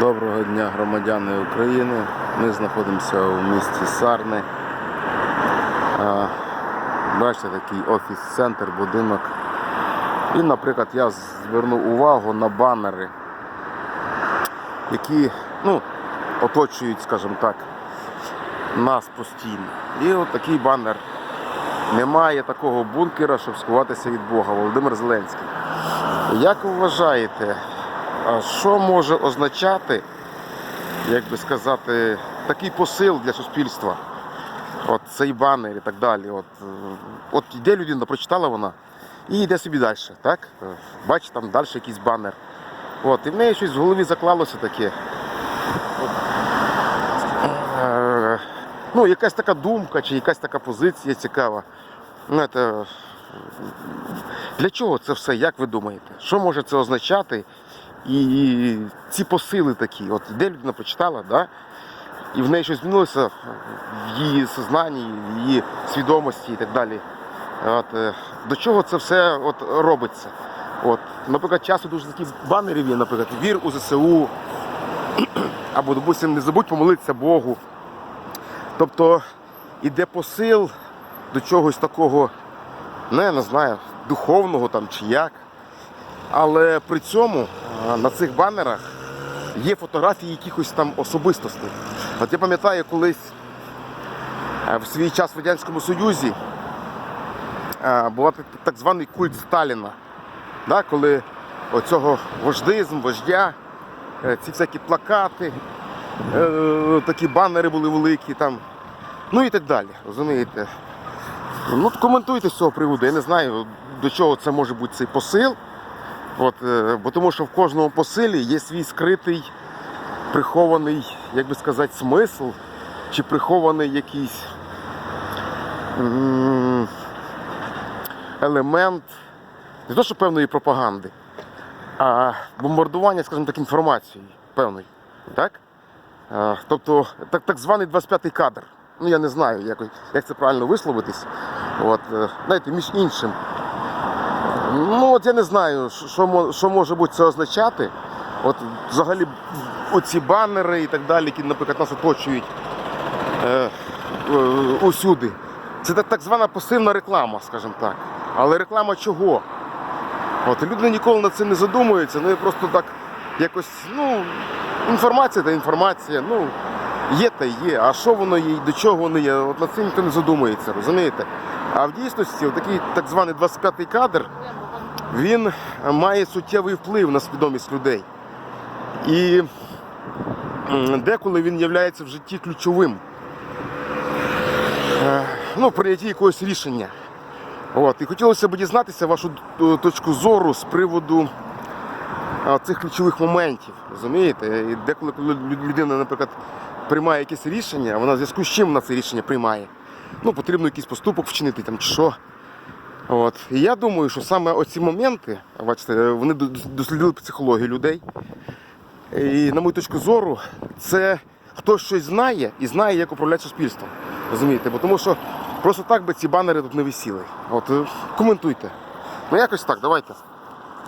Доброго дня, громадяни України. Ми знаходимося у місті Сарни. Бачите, такий офіс-центр, будинок. І, наприклад, я звернув увагу на банери, які ну, оточують, скажімо так, нас постійно. І от такий банер. Немає такого бункера, щоб сховатися від Бога. Володимир Зеленський. Як ви вважаєте, що може означати, як би сказати, такий посил для суспільства? От цей банер і так далі. От, е, от йде людина, прочитала вона і йде собі далі. Так? Е, Бачить там далі якийсь банер. От, і в неї щось в голові заклалося таке. Е, ну, якась така думка чи якась така позиція цікава. Знаєте, для чого це все, як ви думаєте? Що може це означати? І ці посили такі, от іде людина прочитала, да? і в неї щось змінилося в її сознанні, в її свідомості і так далі. От, е, до чого це все от, робиться? От, наприклад, часто дуже такі банерів є, наприклад, вір у ЗСУ, або, допустимо, не забудь помолитися Богу. Тобто іде посил до чогось такого, не, я не знаю, духовного там чи як. Але при цьому на цих банерах є фотографії якихось там особистостей. От я пам'ятаю, колись в свій час в Радянському Союзі був так, званий культ Сталіна, да, коли оцього вождизм, вождя, е, ці всякі плакати, е, такі банери були великі там, ну і так далі. Розумієте? Ну, коментуйте з цього приводу. Я не знаю, до чого це може бути цей посил. От, е, бо тому що в кожному посилі є свій скритий, прихований, як би сказати, смисл, чи прихований якийсь елемент, не то, що певної пропаганди, а бомбардування, скажімо так, інформацією певною. Так? Е, Тобто так, так званий 25-й кадр. Ну я не знаю, як, як це правильно висловитись. От, е, знаєте, між іншим. От я не знаю, що- що, може бути це означати. От взагалі оці банери і так далі, які, наприклад, нас оточують е, е, усюди. Це так, звана пасивна реклама, скажімо так. Але реклама чого? От, люди ніколи над цим не задумуються, ну просто так якось, ну, інформація та інформація, ну, є та є, а що воно є, до чого воно є, от над цим ніхто не задумується, розумієте? А в дійсності такий так званий 25-й кадр, він має суттєвий вплив на свідомість людей. І деколи він є в житті ключовим. Е, Ну, прийнятті якогось рішення. От. І хотілося б дізнатися вашу точку зору з приводу цих ключових моментів. Розумієте? І деколи, людина, наприклад, приймає якесь рішення, вона в зв'язку з чим вона це рішення приймає. Ну, потрібно якийсь поступок вчинити там чи що. От. І я думаю, що саме оці моменти, бачите, вони дослідили психологію людей. І на мою точку зору, це хтось щось знає і знає, як управляти суспільством. Розумієте? Бо тому що просто так би ці банери тут не висіли. От е, коментуйте. Ну якось так, давайте.